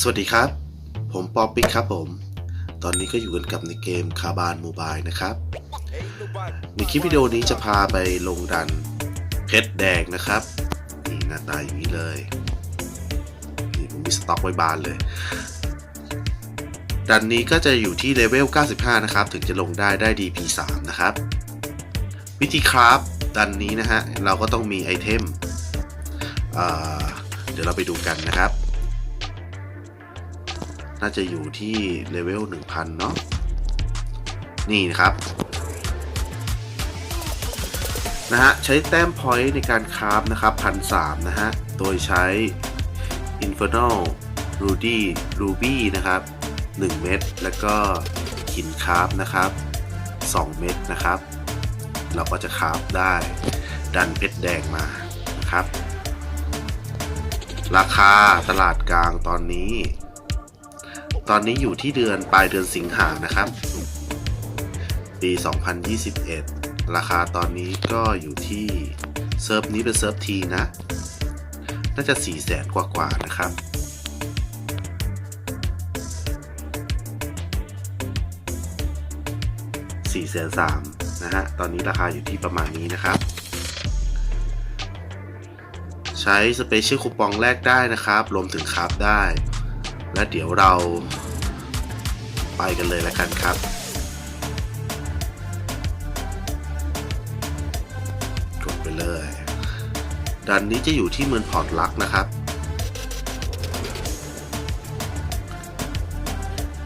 สวัสดีครับ ผมปอปิกครับผม ตอนนี้ก็อยู่กันกับในเกมคาบานโมบายนะครับ ในคลิปวิดีโอนี้จะพาไปลงดันเพชรแดงนะครับนี่หน้าตาอย่างนี้เลยนี่ผมมีสต็อกไว้บานเลย ดันนี้ก็จะอยู่ที่เลเวล 95 นะครับ ถึงจะลงได้ได้ DP3 นะครับ วิธีคราฟดันนี้นะฮะ เราก็ต้องมีไอเทมเดี๋ยวเราไปดูกันนะครับ น่าจะอยู่ที่เลเวล1,000 เนาะนี่นะครับนะฮะใช้แต้มพอยต์ในการคราฟนะครับพันสนะฮะ โดยใช้ Infernal Rudy Ruby นะครับ 1 เม็ดแล้วก็หินคราฟนะครับ 2 เม็ดนะครับ เราก็จะคราฟได้ดันเพชรแดงมานะครับ ราคาตลาดกลางตอนนี้ ตอนนี้อยู่ที่เดือนปลายเดือนสิงหานะครับ ปี 2021 ราคาตอนนี้ก็อยู่ที่เซิร์ฟนี้เป็นเซิร์ฟทีนะ น่าจะ 4 0 0แสนกว่าๆนะครับ4แสนสามนะฮะ ตอนนี้ราคาอยู่ที่ประมาณนี้นะครับ ใช้สเปเชียลคูปองแรกได้นะครับ รวมถึงคราฟได้ และเดี๋ยวเราไปกันเลยแล้วกันครับกดไปเลยดันนี้จะอยู่ที่เมืองพอร์ตลักนะครับ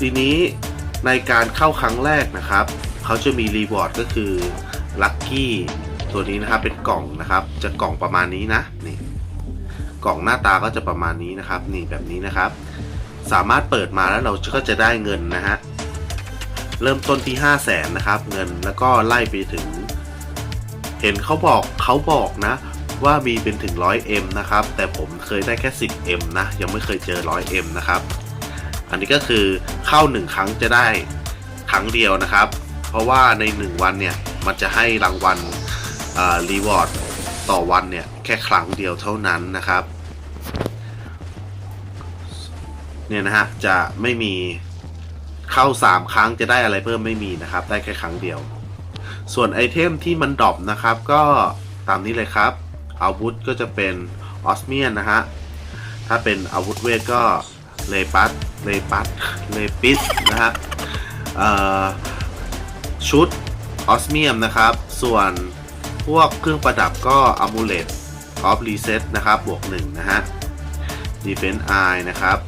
ทีนี้ในการเข้าครั้งแรกนะครับ เขาจะมีรีวอร์ดก็คือลัคกี้ตัวนี้นะครับเป็นกล่องนะครับ จะกล่องประมาณนี้นะนี่กล่องหน้าตาก็จะประมาณนี้นะครับ นี่แบบนี้นะครับ สามารถเปิดมาแล้วเราก็จะได้เงินนะฮะ เริ่มต้นที่5 0 0แสนนะครับ เงินแล้วก็ไล่ไปถึง เห็นเขาบอกเขาบอกนะ ว่ามีเป็นถึง 100M นะครับ แต่ผมเคยได้แค่ 10M นะ ยังไม่เคยเจอ 100M นะครับ อันนี้ก็คือเข้า 1 ครั้งจะได้ครั้งเดียวนะครับ เพราะว่าใน 1 วันเนี่ย มันจะให้รางวัลรีวอร์ดต่อวันเนี่ย แค่ครั้งเดียวเท่านั้นนะครับ เนี่ยนะฮะจะไม่มีเข้า 3 ครั้งจะได้อะไรเพิ่มไม่มีนะครับ ได้แค่ครั้งเดียว ส่วนไอเทมที่มันดรอปนะครับ ก็ตามนี้เลยครับ อาวุธก็จะเป็นออสเมียนนะฮะ ถ้าเป็นอาวุธเวทก็เลปัสเลปัสเลปิสนะฮะชุดออสเมียมนะครับ ส่วนพวกเครื่องประดับก็อ m u l e t of Reset นะครับ บวก1นะฮะ Defense Eye นะครับ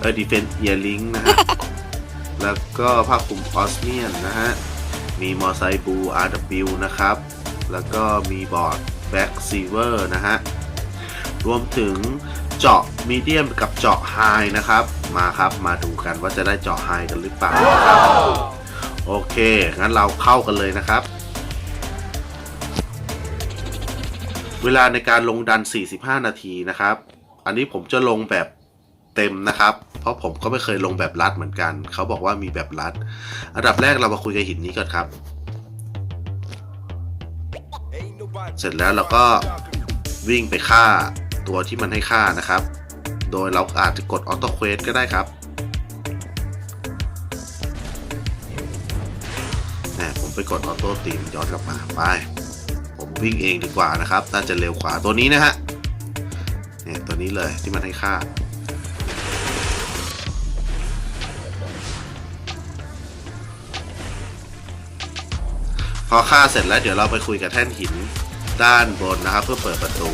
เออ Defense Earring นะฮะ แล้วก็ผ้าคลุมออสเมียนนะฮะ มีมอไซบู RW นะครับ แล้วก็มีบอร์ดแบ็กซีเวอร์นะฮะ รวมถึงเจาะมีเดียมกับเจาะไฮนะครับ มาครับมาดูกันว่าจะได้เจาะไฮกันหรือเปล่านะครับโอเค งั้นเราเข้ากันเลยนะครับ เวลาในการลงดัน 45 นาทีนะครับ อันนี้ผมจะลงแบบเต็มนะครับ เพราะผมก็ไม่เคยลงแบบรัดเหมือนกัน เขาบอกว่ามีแบบรัด อันดับแรกเรามาคุยกับหินนี้ก่อนครับ เสร็จแล้วเราก็วิ่งไปฆ่าตัวที่มันให้ฆ่านะครับ โดยเราอาจจะกดออโต้เควสก็ได้ครับแหมผมไปกดออโต้ตีมย้อนกลับมาไปผมวิ่งเองดีกว่านะครับ น่าจะเร็วกว่าตัวนี้นะฮะเนี่ยตัวนี้เลยที่มันให้ฆ่า พอฆ่าเสร็จแล้วเดี๋ยวเราไปคุยกับแท่นหินด้านบนนะครับ เพื่อเปิดประตู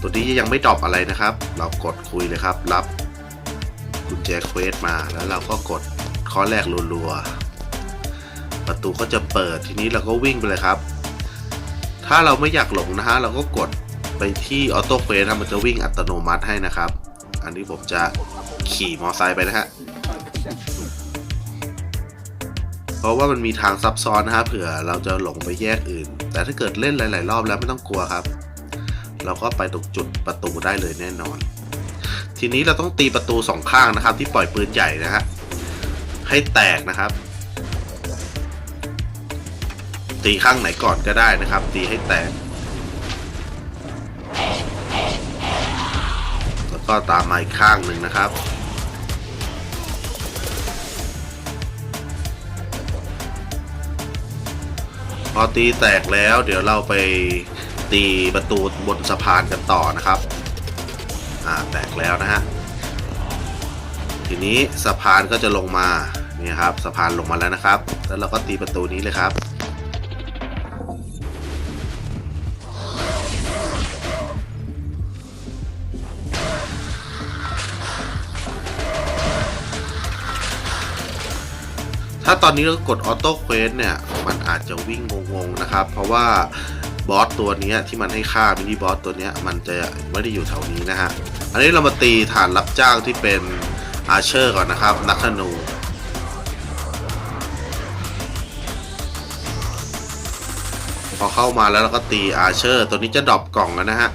ตัวนี้ยังไม่ดรอปอะไรนะครับ เรากดคุยเลยครับรับกุญแจเควสมาแล้วเราก็กดข้อแรกรัวๆประตูก็จะเปิดทีนี้เราก็วิ่งไปเลยครับ ถ้าเราไม่อยากหลงนะฮะเราก็กดไปที่ออโต้เควสมันจะวิ่งอัตโนมัติให้นะครับ อันนี้ผมจะขี่มอไซค์ไปนะฮะ เพราะว่ามันมีทางซับซ้อนนะครับเผื่อเราจะหลงไปแยกอื่น แต่ถ้าเกิดเล่นหลาย ๆ รอบแล้วไม่ต้องกลัวครับ เราก็ไปตรงจุดประตูได้เลยแน่นอน ทีนี้เราต้องตีประตูสองข้างนะครับ ที่ปล่อยปืนใหญ่นะฮะให้แตกนะครับ ตีข้างไหนก่อนก็ได้นะครับ ตีให้แตก แล้วก็ตามมาอีกข้างหนึ่งนะครับ พอตีแตกแล้ว เดี๋ยวเราไปตีประตูบนสะพานกันต่อนะครับ อ่าแตกแล้วนะฮะ ทีนี้สะพานก็จะลงมา นี่ครับสะพานลงมาแล้วนะครับ แล้วเราก็ตีประตูนี้เลยครับถ้าตอนนี้เรากดออโต้เควสเนี่ย อาจจะวิ่งงงๆนะครับ เพราะว่าบอสตัวนี้ที่มันให้ฆ่ามินิบอสตัวนี้มันจะไม่ได้อยู่แถวนี้นะฮะ อันนี้เรามาตีฐานรับจ้างที่เป็นอาเชอร์ก่อนนะครับ นักธนูพอเข้ามาแล้วเราก็ตีอาเชอร์ ตัวนี้จะดรอปกล่องแล้วนะฮะ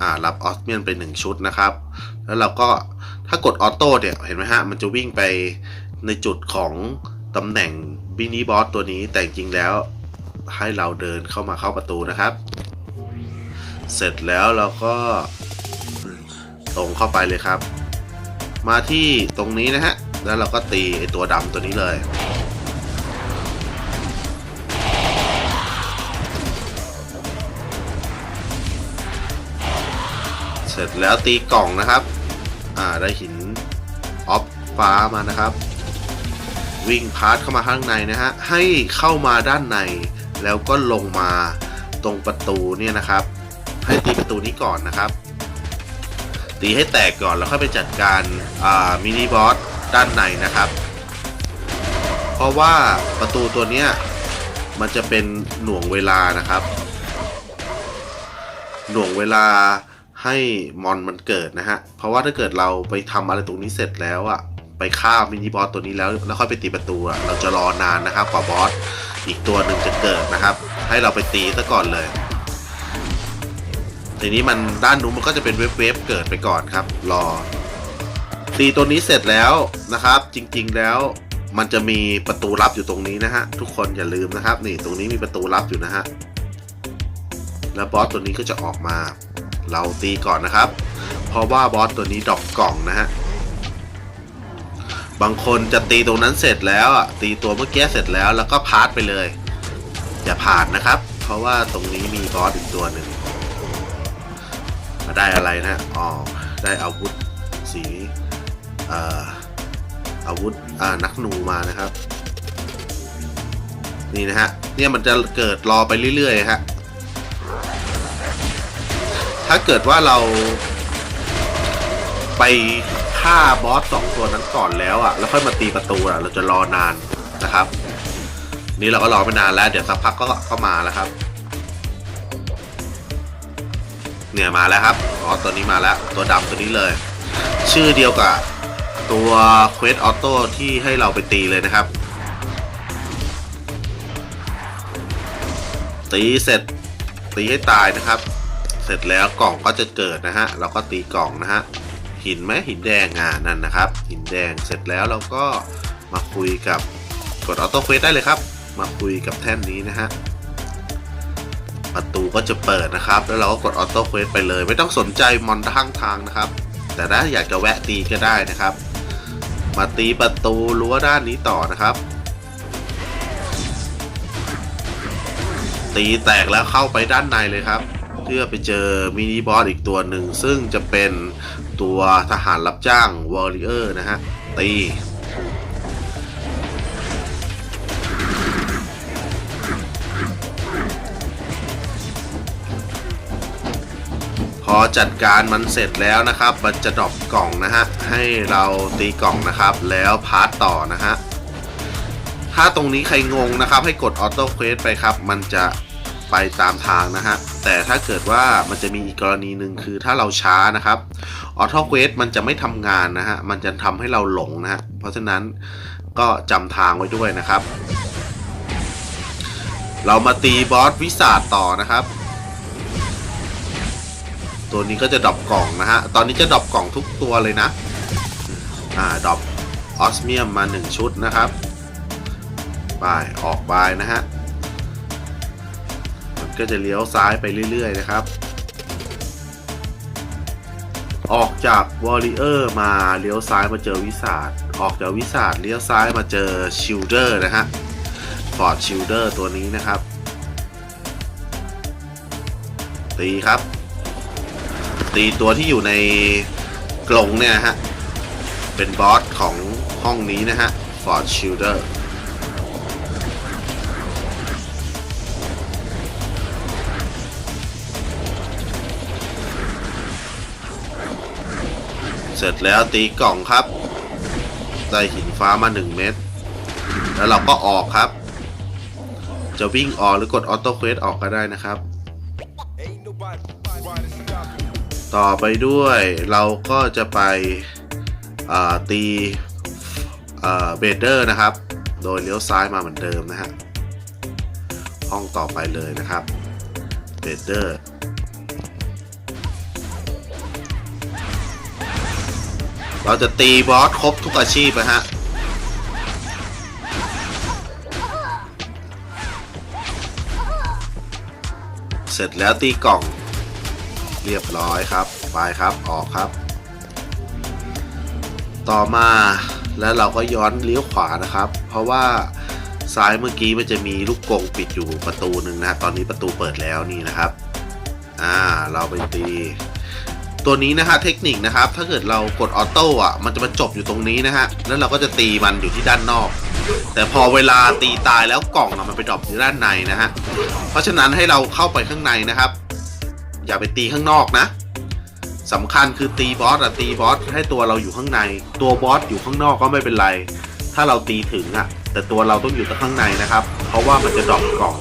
อ่ารับออสเมียนไปหนึ่งชุดนะครับ แล้วเราก็ถ้ากดออโต้เนี่ยเห็นไหมฮะ มันจะวิ่งไปในจุดของตำแหน่ง บินิบอสตัวนี้แต่จริงแล้วให้เราเดินเข้ามาเข้าประตูนะครับ เสร็จแล้วเราก็ตรงเข้าไปเลยครับ มาที่ตรงนี้นะฮะ แล้วเราก็ตีไอตัวดำตัวนี้เลย เสร็จแล้วตีกล่องนะครับ อ่าได้หินออฟฟ้ามานะครับ วิ่งพาร์ทเข้ามาข้างในนะฮะให้เข้ามาด้านในแล้วก็ลงมาตรงประตูเนี่ยนะครับ ให้ตีประตูนี้ก่อนนะครับ ตีให้แตกก่อนแล้วค่อยไปจัดการมินิบอสด้านในนะครับ เพราะว่าประตูตัวเนี้ยมันจะเป็นหน่วงเวลานะครับ หน่วงเวลาให้มอนมันเกิดนะฮะ เพราะว่าถ้าเกิดเราไปทำอะไรตรงนี้เสร็จแล้วอะ ไปฆ่ามินิบอสตัวนี้แล้วแล้วค่อยไปตีประตูอะเราจะรอนานนะครับกว่าบอสอีกตัวหนึ่งจะเกิดนะครับ ให้เราไปตีซะก่อนเลยทีนี้มันด้านนู้นมันก็จะเป็นเวฟเวฟเกิดไปก่อนครับ รอ ตีตัวนี้เสร็จแล้วนะครับ จริงๆแล้วมันจะมีประตูลับอยู่ตรงนี้นะฮะทุกคนอย่าลืมนะครับ นี่ตรงนี้มีประตูลับอยู่นะฮะแล้วบอสตัวนี้ก็จะออกมา เราตีก่อนนะครับ เพราะว่าบอสตัวนี้ดรอปกล่องนะฮะ บางคนจะตีตรงนั้นเสร็จแล้วอะตีตัวเมื่อกี้เสร็จแล้วแล้วก็พาร์ทไปเลย อย่าผ่านนะครับ เพราะว่าตรงนี้มีบอสอีกตัวหนึ่งมาได้อะไรนะอ๋อได้อาวุธสีอาวุธอ่านักหนูมานะครับ นี่นะฮะเนี่ยมันจะเกิดรอไปเรื่อยๆฮะถ้าเกิดว่าเราไป ฆ่าบอสสองตัวนั้นก่อนแล้วอะ่ะแล้วค่อยมาตีประตูอะ่ะเราจะรอนานนะครับ นี่เราก็รอไม่นานแล้ว เดี๋ยวสักพักก็ก็มาแล้วครับ เนี่ยมาแล้วครับอ๋อตัวนี้มาแล้ว ตัวดำตัวนี้เลย ชื่อเดียวกับตัวเควสออโต้ที่ให้เราไปตีเลยนะครับ ตีเสร็จตีให้ตายนะครับ เสร็จแล้วกล่องก็จะเกิดนะฮะเราก็ตีกล่องนะฮะ หินไหมหินแดงอ่านั่นนะครับ หินแดงเสร็จแล้วเราก็มาคุยกับกดออโต้เควสได้เลยครับ มาคุยกับแท่นนี้นะฮะประตูก็จะเปิดนะครับ แล้วเราก็กดออโต้เควสไปเลย ไม่ต้องสนใจมอนข้างทางนะครับ แต่ถ้าอยากจะแวะตีก็ได้นะครับ มาตีประตูรั้วด้านนี้ต่อนะครับ ตีแตกแล้วเข้าไปด้านในเลยครับ เพื่อไปเจอมินิบอสอีกตัวหนึ่งซึ่งจะเป็น ตัวทหารรับจ้างวอริเออร์นะฮะ ตี พอจัดการมันเสร็จแล้วนะครับ มันจะดรอปกล่องนะฮะ ให้เราตีกล่องนะครับ แล้วพาร์ตต่อนะฮะ ถ้าตรงนี้ใครงงนะครับ ให้กดออโต้เควสไปครับ มันจะไปตามทางนะฮะ แต่ถ้าเกิดว่ามันจะมีอีกกรณีหนึ่งคือถ้าเราช้านะครับ ออโต้เควสมันจะไม่ทำงานนะฮะ มันจะทำให้เราหลงนะฮะ เพราะฉะนั้นก็จำทางไว้ด้วยนะครับ เรามาตีบอสวิสาดต่อนะครับ ตัวนี้ก็จะดรอปกล่องนะฮะ ตอนนี้จะดรอปกล่องทุกตัวเลยนะ อ่าดรอปออสเมียมมา 1 ชุดนะครับไปออกไปนะฮะ มันก็จะเลี้ยวซ้ายไปเรื่อย ๆ นะครับ ออกจากวอริเออร์มาเลี้ยวซ้ายมาเจอวิสาดออกจากวิสาดเลี้ยวซ้ายมาเจอชิลเดอร์นะฮะฟอร์ดชิลเดอร์ตัวนี้นะครับ ตีครับ ตีตัวที่อยู่ในกรงเนี่ยฮะ เป็นบอสของห้องนี้นะฮะฟอร์ดชิลเดอร์ เสร็จแล้วตีกล่องครับ ได้หินฟ้ามา1เม็ดแล้วเราก็ออกครับ จะวิ่งออกหรือกดออโต้เควสออกก็ได้นะครับ ต่อไปด้วยเราก็จะไปตีเบเดอร์นะครับ โดยเลี้ยวซ้ายมาเหมือนเดิมนะฮะห้องต่อไปเลยนะครับเบเดอร์ เราจะตีบอสครบทุกอาชีพนะฮะเสร็จแล้วตีกล่อง เรียบร้อยครับ ไปครับออกครับ ต่อมาแล้วเราก็ย้อนเลี้ยวขวานะครับ เพราะว่าซ้ายเมื่อกี้มันจะมีลูกกงปิดอยู่ประตูหนึ่งนะตอนนี้ประตูเปิดแล้วนี่นะครับ อ่า เราไปตี ตัวนี้นะฮะเทคนิคนะครับ ถ้าเกิดเรากดออโต้อะมันจะมาจบอยู่ตรงนี้นะฮะแล้วเราก็จะตีมันอยู่ที่ด้านนอก แต่พอเวลาตีตายแล้วกล่องอะมันไปดรอปอยู่ด้านในนะฮะเพราะฉะนั้นให้เราเข้าไปข้างในนะครับ อย่าไปตีข้างนอกนะสำคัญคือตีบอสอะตีบอสให้ตัวเราอยู่ข้างใน ตัวบอสอยู่ข้างนอกก็ไม่เป็นไร ถ้าเราตีถึงอะแต่ตัวเราต้องอยู่แต่ข้างในนะครับ เพราะว่ามันจะดรอปกล่อง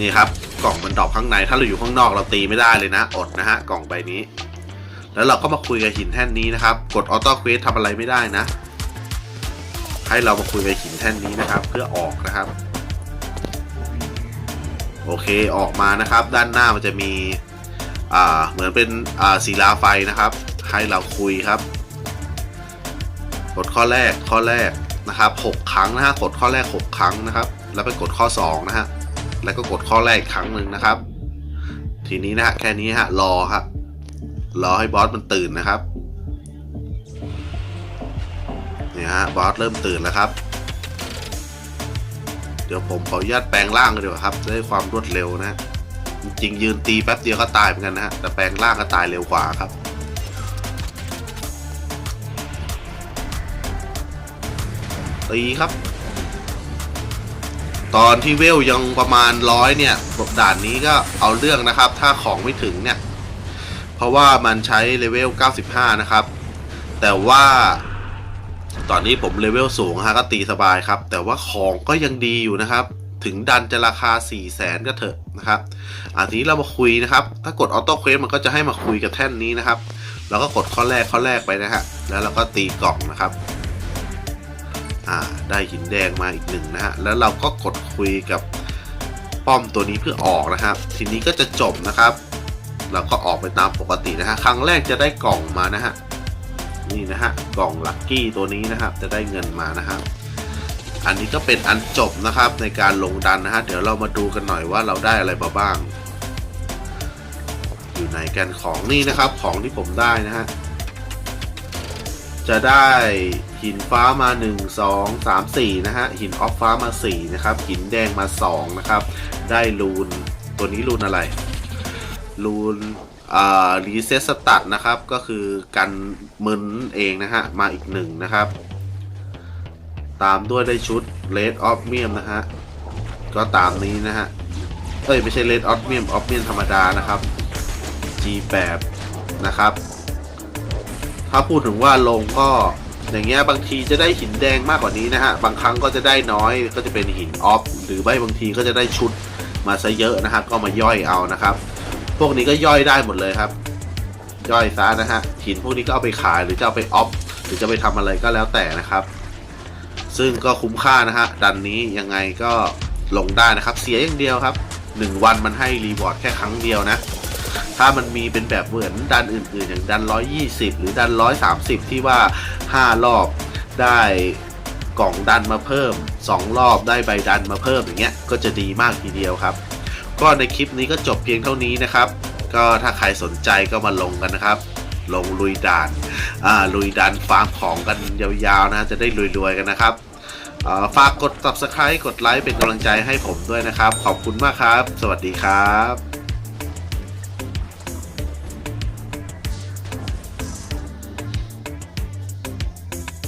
นี่ครับ กล่องมันดรอปข้างใน ถ้าเราอยู่ข้างนอกเราตีไม่ได้เลยนะ อดนะฮะ กล่องใบนี้ แล้วเราก็มาคุยกับหินแท่นนี้นะครับ กดออโต้เควสทำอะไรไม่ได้นะ ให้เรามาคุยกับหินแท่นนี้นะครับ เพื่อออกนะครับ โอเค ออกมานะครับ ด้านหน้ามันจะมี อ่า เหมือนเป็นอ่าศิลาไฟนะครับ ให้เราคุยครับ กดข้อแรก ข้อแรกนะครับหกครั้งนะฮะ กดข้อแรกหกครั้งนะครับ แล้วไปกดข้อสองนะฮะ แล้วก็กดข้อแรกอีกครั้งหนึ่งนะครับ ทีนี้นะฮะแค่นี้ฮะรอครับรอให้บอสมันตื่นนะครับเนี่ยฮะบอสเริ่มตื่นแล้วครับ เดี๋ยวผมขออนุญาตแปลงร่างกันดีกว่าครับจะได้ความรวดเร็วนะฮะจริงยืนตีแป๊บเดียวก็ตายเหมือนกันนะฮะแต่แปลงร่างก็ตายเร็วกว่าครับตีครับ ตอนที่เวลยังประมาณร้อยเนี่ยด่านนี้ก็เอาเรื่องนะครับ ถ้าของไม่ถึงเนี่ย เพราะว่ามันใช้เลเวล 95 นะครับ แต่ว่า ตอนนี้ผมเลเวลสูงฮะก็ตีสบายครับ แต่ว่าของก็ยังดีอยู่นะครับ ถึงดันจะราคา 4 0 0แสนก็เถอะนะครับอันนี้เรามาคุยนะครับ ถ้ากดออโต้เควสมันก็จะให้มาคุยกับแท่นนี้นะครับเราก็กดข้อแรกข้อแรกไปนะฮะแล้วเราก็ตีกล่องนะครับ อ่าได้หินแดงมาอีกหนึ่งนะฮะแล้วเราก็กดคุยกับป้อมตัวนี้เพื่อออกนะครับ ทีนี้ก็จะจบนะครับ เราก็ออกไปตามปกตินะฮะครั้งแรกจะได้กล่องมานะฮะนี่นะฮะกล่องลัคกี้ตัวนี้นะครับ จะได้เงินมานะครับอันนี้ก็เป็นอันจบนะครับในการลงดันนะฮะเดี๋ยวเรามาดูกันหน่อยว่าเราได้อะไรมาบ้าง อยู่ไหนกันของนี่นะครับของที่ผมได้นะฮะจะได้ หินฟ้ามา 1 2 3 4 นะฮะ หินออฟฟ้ามา 4 นะครับ หินแดงมา 2 นะครับ ได้รูน ตัวนี้รูนอะไร รูนอ่ารีเซ็ตสตัดนะครับ ก็คือกันมึนเองนะฮะ มาอีกหนึ่งนะครับ ตามด้วยได้ชุด Red o f m i u m นะฮะ ก็ตามนี้นะฮะ เอ้ย ไม่ใช่ Red o f m i u m o f m i u m ธรรมดานะครับ G8 นะครับ ถ้าพูดถึงว่าลงก็ อย่างเงี้ยบางทีจะได้หินแดงมากกว่านี้นะฮะ บางครั้งก็จะได้น้อยก็จะเป็นหินออฟหรือไม่บางทีก็จะได้ชุดมาซะเยอะนะฮะก็มาย่อยเอานะครับ พวกนี้ก็ย่อยได้หมดเลยครับ ย่อยซะนะฮะหินพวกนี้ก็เอาไปขายหรือจะเอาไปออฟหรือจะไปทำอะไรก็แล้วแต่นะครับ ซึ่งก็คุ้มค่านะฮะดันนี้ยังไงก็ลงได้นะครับ เสียอย่างเดียวครับ 1 วันมันให้รีวอร์ดแค่ครั้งเดียวนะ ถ้ามันมีเป็นแบบเหมือนดันอื่นๆ อย่างดัน 120 หรือดัน 130 ที่ว่า 5 รอบได้กล่องดันมาเพิ่ม 2 รอบได้ใบดันมาเพิ่มอย่างเงี้ยก็จะดีมากทีเดียวครับ ก็ในคลิปนี้ก็จบเพียงเท่านี้นะครับ ก็ถ้าใครสนใจก็มาลงกันนะครับ ลงลุยด่านอ่าลุยด่านฟาร์มของกันยาวๆนะจะได้รวยๆกันนะครับฝากกด subscribe กดไลค์เป็นกำลังใจให้ผมด้วยนะครับ ขอบคุณมากครับ สวัสดีครับ